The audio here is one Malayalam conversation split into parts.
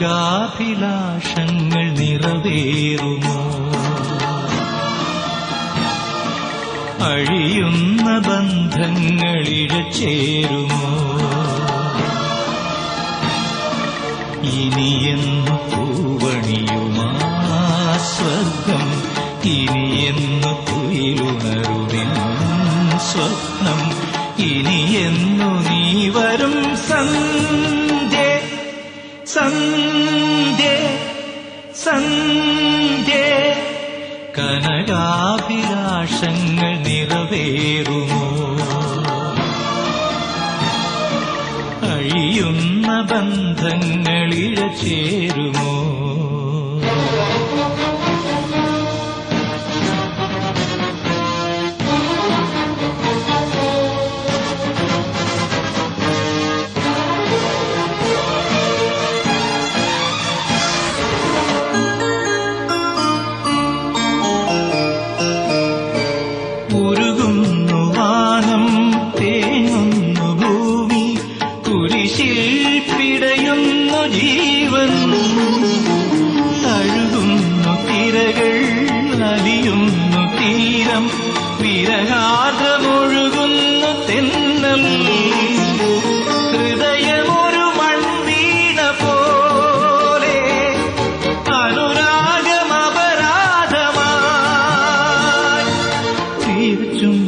കനകാഭിലാഷങ്ങൾ നിറവേറുമോ? അഴിയുന്ന ബന്ധങ്ങൾ ഇഴച്ചേരുമോ ഇനിയെന്നു പൂവണിയുമാ സ്വർഗം ഇനിയെന്നു കുയിലുണരുവിൻ സ്വപ്നം ഇനിയെന്നു നീ വരും സന്ധ്യ സന്ധ്യ സന്ധ്യ. കനകാഭിലാഷങ്ങൾ നിറവേറുമോ? അഴിയുന്ന ബന്ധങ്ങളിഴ ചേരുമോ തീരം വിരഹാദ്രമൊഴുകുന്ന തെന്നൽ ഹൃദയമൊരു മൺവീണ പോലെ അനുരാഗമപരാധമായി. തീർച്ചുംബനത്തിന്റെ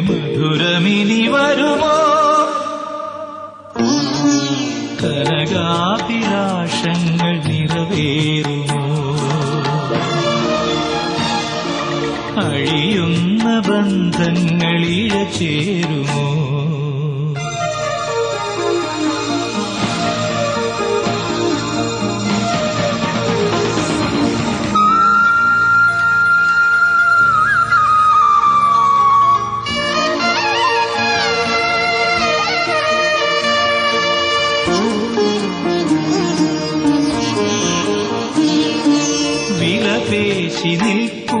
മധുരമിനി വരുമോ? കനകാഭിലാഷങ്ങൾ നിറവേറുമോ അഴിയുന്ന ബന്ധങ്ങളിഴ ചേരുമോ? വിലപേശി നിൽപ്പൂ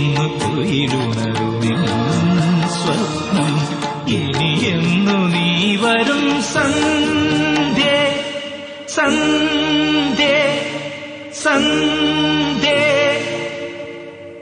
ഇനിയെന്നു കുയിലുണരുമെന്നും സ്വപ്നം ഇനിയെന്നു നീ വരും സന്ധ്യ സന്ധ്യ സന്ധ്യ.